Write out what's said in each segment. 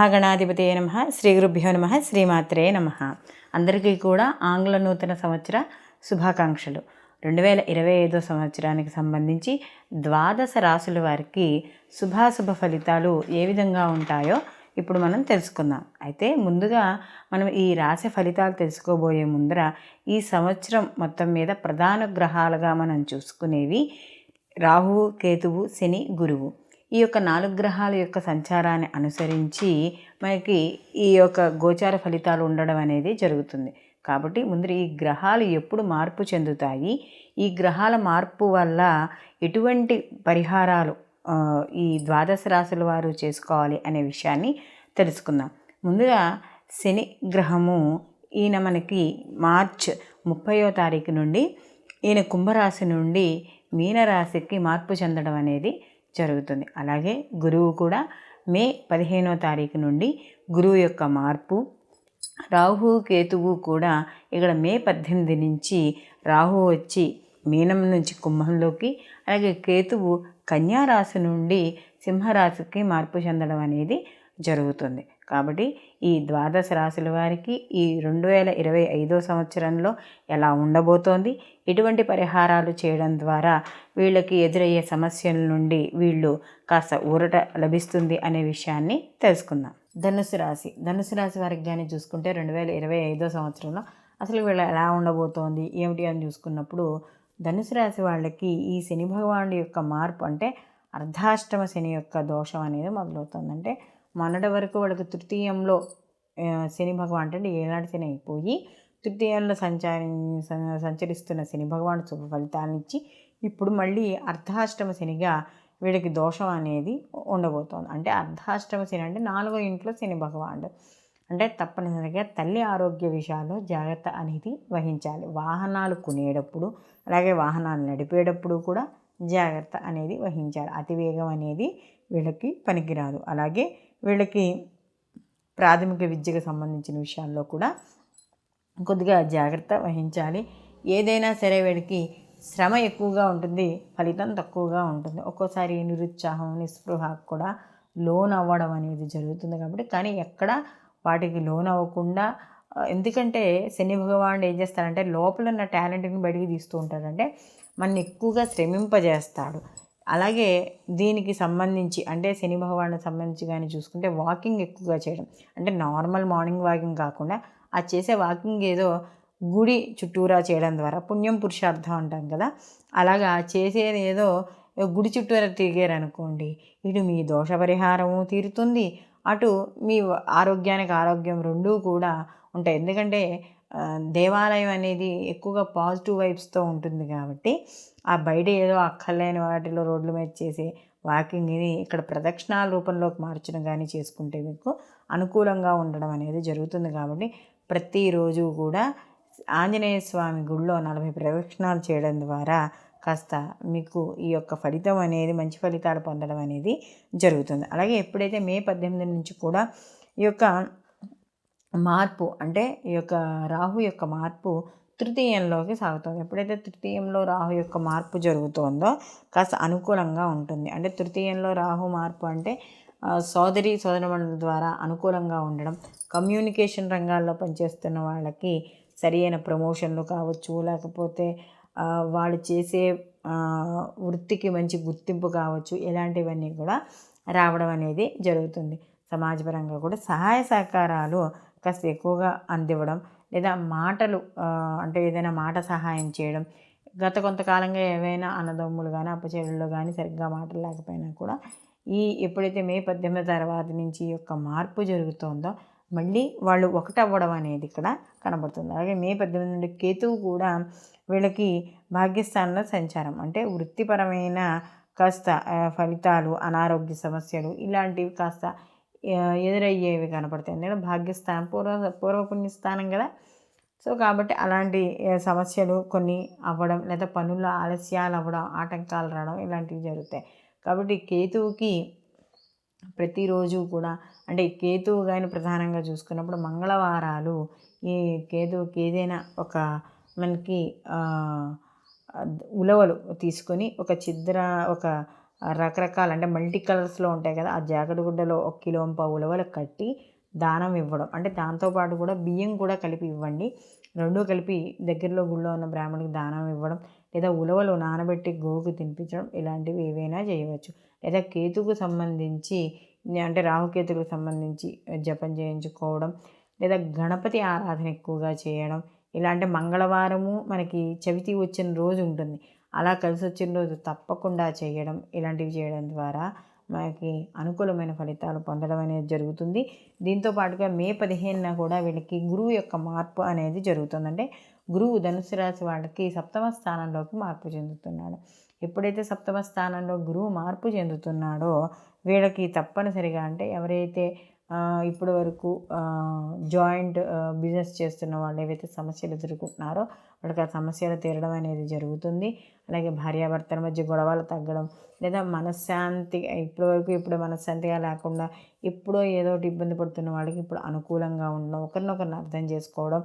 మహాగణాధిపతే నమ. శ్రీ గురుభ్యో నమ. శ్రీమాత్రే నమ. అందరికీ కూడా ఆంగ్ల నూతన సంవత్సర శుభాకాంక్షలు. రెండు వేల ఇరవై ఐదో సంవత్సరానికి సంబంధించి ద్వాదశ రాసుల వారికి శుభాశుభ ఫలితాలు ఏ విధంగా ఉంటాయో ఇప్పుడు మనం తెలుసుకుందాం. అయితే ముందుగా మనం ఈ రాశి ఫలితాలు తెలుసుకోబోయే ముందర ఈ సంవత్సరం మొత్తం మీద ప్రధాన గ్రహాలుగా మనం చూసుకునేవి రాహువు కేతువు శని గురువు. ఈ యొక్క నాలుగు గ్రహాల యొక్క సంచారాన్ని అనుసరించి మనకి ఈ యొక్క గోచార ఫలితాలు ఉండడం అనేది జరుగుతుంది. కాబట్టి ముందు ఈ గ్రహాలు ఎప్పుడు మార్పు చెందుతాయి? ఈ గ్రహాల మార్పు వల్ల ఎటువంటి పరిహారాలు ఈ ద్వాదశ రాశుల వారు చేసుకోవాలి అనే విషయాన్ని తెలుసుకుందాం. ముందుగా శని గ్రహము ఈయన మనకి మార్చ్ ముప్పయో తారీఖు నుండి ఈయన కుంభరాశి నుండి మీనరాశికి మార్పు చెందడం అనేది జరుగుతుంది. అలాగే గురువు కూడా మే పదిహేనో తారీఖు నుండి గురువు యొక్క మార్పు రాహు కేతువు కూడా ఇక్కడ మే పద్దెనిమిది నుంచి రాహు వచ్చి మీనం నుంచి కుంభంలోకి అలాగే కేతువు కన్యారాశి నుండి సింహరాశికి మార్పు చెందడం అనేది జరుగుతుంది. కాబట్టి ఈ ద్వాదశ రాశుల వారికి ఈ రెండు వేల ఇరవై ఐదో సంవత్సరంలో ఎలా ఉండబోతోంది? ఇటువంటి పరిహారాలు చేయడం ద్వారా వీళ్ళకి ఎదురయ్యే సమస్యల నుండి వీళ్ళు కాస్త ఊరట లభిస్తుంది అనే విషయాన్ని తెలుసుకుందాం. ధనుసు రాశి. ధనుసు రాశి వారికి కానీ చూసుకుంటే రెండు వేల ఇరవై ఐదో సంవత్సరంలో అసలు వీళ్ళు ఎలా ఉండబోతోంది? ఏమిటి అని చూసుకున్నప్పుడు ధనుసు రాశి వాళ్ళకి ఈ శని భగవానుడి యొక్క మార్పు అంటే అర్ధాష్టమ శని యొక్క దోషం అనేది మొదలవుతుంది అంటే మొన్నటి వరకు వాళ్ళకి తృతీయంలో శని భగవాన్ అంటే ఏనాటి శని అయిపోయి తృతీయంలో సంచారి సంచరిస్తున్న శని భగవాన్ శుభ ఫలితాన్నిచ్చి ఇప్పుడు మళ్ళీ అర్ధాష్టమ శనిగా వీడికి దోషం అనేది ఉండబోతోంది. అంటే అర్ధాష్టమ శని అంటే నాలుగో ఇంట్లో శని భగవానుడు. అంటే తప్పనిసరిగా తల్లి ఆరోగ్య విషయాల్లో జాగ్రత్త అనేది వహించాలి. వాహనాలు కొనేటప్పుడు అలాగే వాహనాలు నడిపేటప్పుడు కూడా జాగ్రత్త అనేది వహించాలి. అతివేగం అనేది వీళ్ళకి పనికిరాదు. అలాగే వీళ్ళకి ప్రాథమిక విద్యకు సంబంధించిన విషయాల్లో కూడా కొద్దిగా జాగ్రత్త వహించాలి. ఏదైనా సరే వీడికి శ్రమ ఎక్కువగా ఉంటుంది ఫలితం తక్కువగా ఉంటుంది. ఒక్కోసారి నిరుత్సాహం నిస్పృహ కూడా లోన్ అవ్వడం అనేది జరుగుతుంది కాబట్టి కానీ ఎక్కడ వాటికి లోన్ అవ్వకుండా ఎందుకంటే శని భగవానుడు ఏం చేస్తాడంటే లోపల ఉన్న టాలెంట్ని బయటికి తీస్తూ ఉంటాడంటే మన ఎక్కువగా శ్రమింపజేస్తాడు. అలాగే దీనికి సంబంధించి అంటే శని భగవానుడికి సంబంధించి కానీ చూసుకుంటే వాకింగ్ ఎక్కువగా చేయడం. అంటే నార్మల్ మార్నింగ్ వాకింగ్ కాకుండా ఆ చేసే వాకింగ్ ఏదో గుడి చుట్టూరా చేయడం ద్వారా పుణ్యం పురుషార్థం అంటాం కదా అలాగా చేసేది ఏదో గుడి చుట్టూరా తిరిగారు అనుకోండి ఇటు మీ దోష పరిహారము తీరుతుంది అటు మీ ఆరోగ్యానికి ఆరోగ్యం రెండూ కూడా ఉంటాయి. ఎందుకంటే దేవాలయం అనేది ఎక్కువగా పాజిటివ్ వైబ్స్తో ఉంటుంది కాబట్టి ఆ బయట ఏదో అక్కర్లేని వాటిలో రోడ్ల మీద చేసే వాకింగ్ని ఇక్కడ ప్రదక్షిణాల రూపంలోకి మార్చడం కానీ చేసుకుంటే మీకు అనుకూలంగా ఉండడం అనేది జరుగుతుంది కాబట్టి ప్రతిరోజు కూడా ఆంజనేయ స్వామి గుడిలో నలభై ప్రదక్షిణాలు చేయడం ద్వారా కాస్త మీకు ఈ యొక్క ఫలితం అనేది మంచి ఫలితాలు పొందడం అనేది జరుగుతుంది. అలాగే ఎప్పుడైతే మే పద్దెనిమిది నుంచి కూడా ఈ యొక్క మార్పు అంటే ఈ యొక్క రాహు యొక్క మార్పు తృతీయంలోకి సాగుతుంది. ఎప్పుడైతే తృతీయంలో రాహు యొక్క మార్పు జరుగుతుందో కాస్త అనుకూలంగా ఉంటుంది. అంటే తృతీయంలో రాహు మార్పు అంటే సోదరి సోదరమణుల ద్వారా అనుకూలంగా ఉండడం కమ్యూనికేషన్ రంగాల్లో పనిచేస్తున్న వాళ్ళకి సరియైన ప్రమోషన్లు కావచ్చు లేకపోతే వాళ్ళు చేసే వృత్తికి మంచి గుర్తింపు కావచ్చు ఇలాంటివన్నీ కూడా రావడం అనేది జరుగుతుంది. సమాజపరంగా కూడా సహాయ సహకారాలు కాస్త ఎక్కువగా అందివ్వడం లేదా మాటలు అంటే ఏదైనా మాట సహాయం చేయడం గత కొంతకాలంగా ఏవైనా అన్నదమ్ములు కానీ అప్పచెల్లెళ్ళు కానీ సరిగ్గా మాటలు లేకపోయినా కూడా ఈ ఎప్పుడైతే మే పద్దెనిమిది తర్వాత నుంచి యొక్క మార్పు జరుగుతుందో మళ్ళీ వాళ్ళు ఒకటవ్వడం అనేది ఇక్కడ కనబడుతుంది. అలాగే మే పద్దెనిమిది నుండి కేతువు కూడా వీళ్ళకి భాగ్యస్థానంలో సంచారం. అంటే వృత్తిపరమైన కాస్త ఫలితాలు అనారోగ్య సమస్యలు ఇలాంటివి కాస్త ఎదురయ్యేవి కనపడతాయి. ఎందుకంటే భాగ్యస్థానం పూర్వ పూర్వపుణ్య స్థానం కదా. సో కాబట్టి అలాంటి సమస్యలు కొన్ని అవ్వడం లేదా పనుల్లో ఆలస్యాలు అవ్వడం ఆటంకాలు రావడం ఇలాంటివి జరుగుతాయి. కాబట్టి కేతువుకి ప్రతిరోజు కూడా అంటే కేతువు కానీ ప్రధానంగా చూసుకున్నప్పుడు మంగళవారాలు ఈ కేతువుకి ఏదైనా ఒక మనకి ఉలవలు తీసుకొని ఒక చిద్ర ఒక రకరకాల అంటే మల్టీ కలర్స్లో ఉంటాయి కదా ఆ జాకెట్ గుడ్డలో ఒక కిలో ఉలవలు కట్టి దానం ఇవ్వడం. అంటే దాంతోపాటు కూడా బియ్యం కూడా కలిపి ఇవ్వండి. రెండూ కలిపి దగ్గరలో గుళ్ళో ఉన్న బ్రాహ్మణుడికి దానం ఇవ్వడం లేదా ఉలవలు నానబెట్టి గోవుకు తినిపించడం ఇలాంటివి ఏవైనా చేయవచ్చు. లేదా కేతుకు సంబంధించి అంటే రాహుకేతులకు సంబంధించి జపం చేయించుకోవడం లేదా గణపతి ఆరాధన ఎక్కువగా చేయడం. ఇలాంటి మంగళవారము మనకి చవితి వచ్చిన రోజు ఉంటుంది. అలా కలిసి వచ్చిన రోజు తప్పకుండా చేయడం ఇలాంటివి చేయడం ద్వారా మనకి అనుకూలమైన ఫలితాలు పొందడం అనేది జరుగుతుంది. దీంతో పాటుగా మే పదిహేనున కూడా వీళ్ళకి గురువు యొక్క మార్పు అనేది జరుగుతుందంటే గురువు ధనుసు రాశి వాళ్ళకి సప్తమ స్థానంలోకి మార్పు చెందుతున్నాడు. ఎప్పుడైతే సప్తమ స్థానంలో గురువు మార్పు చెందుతున్నాడో వీళ్ళకి తప్పనిసరిగా అంటే ఎవరైతే ఇప్పటి వరకు జాయింట్ బిజినెస్ చేస్తున్న వాళ్ళు ఏవైతే సమస్యలు ఎదుర్కొంటున్నారో వాళ్ళకి ఆ సమస్యలు తీరడం అనేది జరుగుతుంది. అలాగే భార్యాభర్తల మధ్య గొడవలు తగ్గడం లేదా మనశ్శాంతి ఇప్పటి వరకు ఇప్పుడు మనశ్శాంతిగా లేకుండా ఎప్పుడో ఏదో ఒకటి ఇబ్బంది పడుతున్న వాళ్ళకి ఇప్పుడు అనుకూలంగా ఉండడం ఒకరినొకరిని అర్థం చేసుకోవడం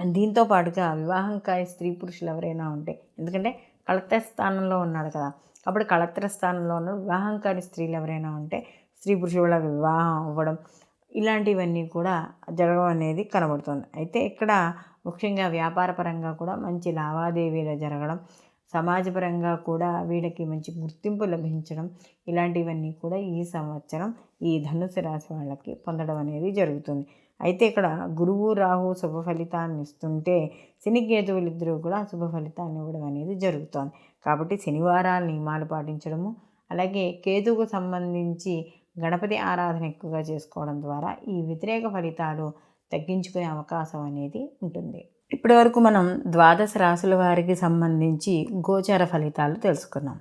దీంతో పాటుగా వివాహం కాయ స్త్రీ పురుషులు ఎవరైనా ఉంటే ఎందుకంటే కలెక్టర్ స్థానంలో ఉన్నాడు కదా. అప్పుడు కలెక్టర్ స్థానంలో ఉన్న వివాహం కాని స్త్రీలు ఎవరైనా ఉంటే స్త్రీ పురుషుల వివాహం అవ్వడం ఇలాంటివన్నీ కూడా జరగడం అనేది కనబడుతుంది. అయితే ఇక్కడ ముఖ్యంగా వ్యాపారపరంగా కూడా మంచి లావాదేవీలు జరగడం సమాజపరంగా కూడా వీళ్ళకి మంచి గుర్తింపు లభించడం ఇలాంటివన్నీ కూడా ఈ సంవత్సరం ఈ ధనుసు రాశి వాళ్ళకి పొందడం అనేది జరుగుతుంది. అయితే ఇక్కడ గురువు రాహు శుభ ఫలితాన్ని ఇస్తుంటే శని కేతువులు ఇద్దరూ కూడా శుభ ఫలితాన్ని ఇవ్వడం అనేది జరుగుతోంది. కాబట్టి శనివారాలు నియమాలు పాటించడము అలాగే కేతువుకు సంబంధించి గణపతి ఆరాధన ఎక్కువగా చేసుకోవడం ద్వారా ఈ వ్యతిరేక ఫలితాలు తగ్గించుకునే అవకాశం అనేది ఉంటుంది. ఇప్పటి వరకు మనం ద్వాదశ రాశుల వారికి సంబంధించి గోచార ఫలితాలు తెలుసుకున్నాం.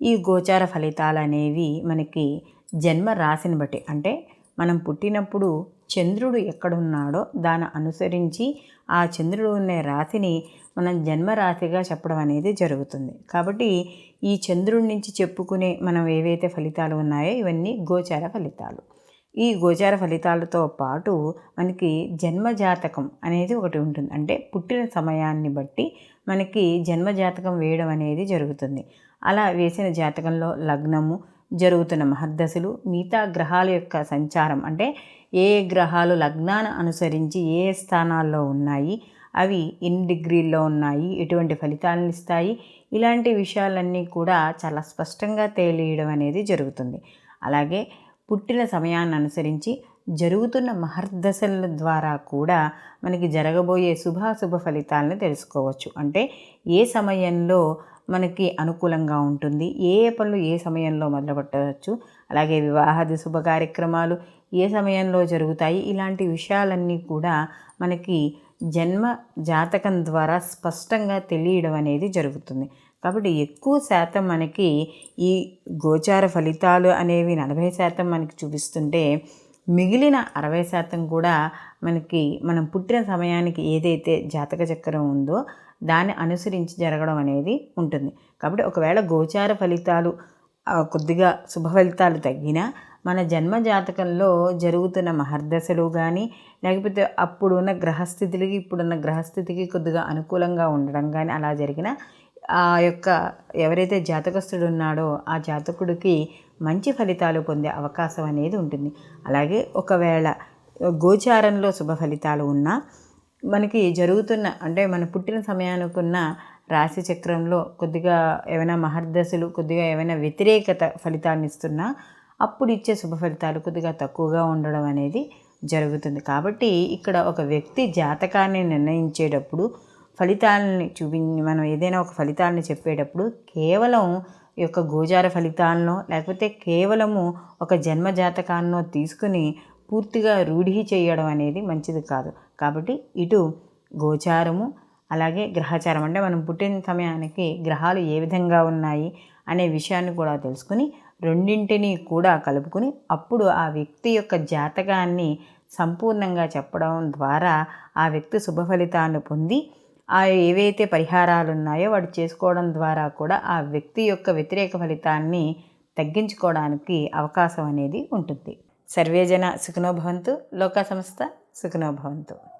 ఈ గోచార ఫలితాలు అనేవి మనకి జన్మ రాశిని బట్టి అంటే మనం పుట్టినప్పుడు చంద్రుడు ఎక్కడున్నాడో దాన్ని అనుసరించి ఆ చంద్రుడు ఉన్న రాశిని మనం జన్మరాశిగా చెప్పడం అనేది జరుగుతుంది. కాబట్టి ఈ చంద్రుడి నుంచి చెప్పుకునే మనం ఏవైతే ఫలితాలు ఉన్నాయో ఇవన్నీ గోచార ఫలితాలు. ఈ గోచార ఫలితాలతో పాటు మనకి జన్మజాతకం అనేది ఒకటి ఉంటుంది. అంటే పుట్టిన సమయాన్ని బట్టి మనకి జన్మజాతకం వేయడం అనేది జరుగుతుంది. అలా వేసిన జాతకంలో లగ్నము జరుగుతున్న మహర్దశలు మిగతా గ్రహాల యొక్క సంచారం. అంటే ఏ గ్రహాలు లగ్నాన్ని అనుసరించి ఏ స్థానాల్లో ఉన్నాయి అవి ఎన్ని డిగ్రీల్లో ఉన్నాయి ఎటువంటి ఫలితాలను ఇస్తాయి ఇలాంటి విషయాలన్నీ కూడా చాలా స్పష్టంగా తేలియడం అనేది జరుగుతుంది. అలాగే పుట్టిన సమయాన్ని అనుసరించి జరుగుతున్న మహర్దశల ద్వారా కూడా మనకి జరగబోయే శుభాశుభ ఫలితాలను తెలుసుకోవచ్చు. అంటే ఏ సమయంలో మనకి అనుకూలంగా ఉంటుంది ఏ ఏ పనులు ఏ సమయంలో మొదలుపెట్టవచ్చు అలాగే వివాహాది శుభ కార్యక్రమాలు ఏ సమయంలో జరుగుతాయి ఇలాంటి విషయాలన్నీ కూడా మనకి జన్మ జాతకం ద్వారా స్పష్టంగా తెలియడం అనేది జరుగుతుంది. కాబట్టి ఎక్కువ శాతం మనకి ఈ గోచార ఫలితాలు అనేవి నలభై శాతం మనకి చూపిస్తుంటే మిగిలిన అరవై శాతం కూడా మనకి మనం పుట్టిన సమయానికి ఏదైతే జాతక చక్రం ఉందో దాన్ని అనుసరించి జరగడం అనేది ఉంటుంది. కాబట్టి ఒకవేళ గోచార ఫలితాలు కొద్దిగా శుభ ఫలితాలు తగ్గినా మన జన్మ జాతకంలో జరుగుతున్న మహర్దశలు కానీ లేకపోతే అప్పుడున్న గ్రహస్థితులకి ఇప్పుడున్న గ్రహస్థితికి కొద్దిగా అనుకూలంగా ఉండడం కానీ అలా జరిగిన ఆ యొక్క ఎవరైతే జాతకస్తుడు ఉన్నాడో ఆ జాతకుడికి మంచి ఫలితాలు పొందే అవకాశం అనేది ఉంటుంది. అలాగే ఒకవేళ గోచారంలో శుభ ఫలితాలు ఉన్నా మనకి జరుగుతున్న అంటే మన పుట్టిన సమయానికి ఉన్న రాశి చక్రంలో కొద్దిగా ఏమైనా మహర్దశలు కొద్దిగా ఏమైనా వ్యతిరేకత ఫలితాన్ని ఇస్తున్నా అప్పుడు ఇచ్చే శుభ ఫలితాలు కొద్దిగా తక్కువగా ఉండడం అనేది జరుగుతుంది. కాబట్టి ఇక్కడ ఒక వ్యక్తి జాతకాన్ని నిర్ణయించేటప్పుడు ఫలితాలని చూపి మనం ఏదైనా ఒక ఫలితాలని చెప్పేటప్పుడు కేవలం ఈ యొక్క గోచార ఫలితాలను లేకపోతే కేవలము ఒక జన్మ జాతకాన్నో తీసుకుని పూర్తిగా రూఢి చేయడం అనేది మంచిది కాదు. కాబట్టి ఇటు గోచారము అలాగే గ్రహచారం అంటే మనం పుట్టిన సమయానికి గ్రహాలు ఏ విధంగా ఉన్నాయి అనే విషయాన్ని కూడా తెలుసుకుని రెండింటినీ కూడా కలుపుకొని అప్పుడు ఆ వ్యక్తి యొక్క జాతకాన్ని సంపూర్ణంగా చెప్పడం ద్వారా ఆ వ్యక్తి శుభ ఫలితాన్ని పొంది ఏవైతే పరిహారాలు ఉన్నాయో వాడు చేసుకోవడం ద్వారా కూడా ఆ వ్యక్తి యొక్క వ్యతిరేక ఫలితాన్ని తగ్గించుకోవడానికి అవకాశం అనేది ఉంటుంది. సర్వేజన సుఖనోభవంతు లోక సంస్థ సుఖనోభవంతు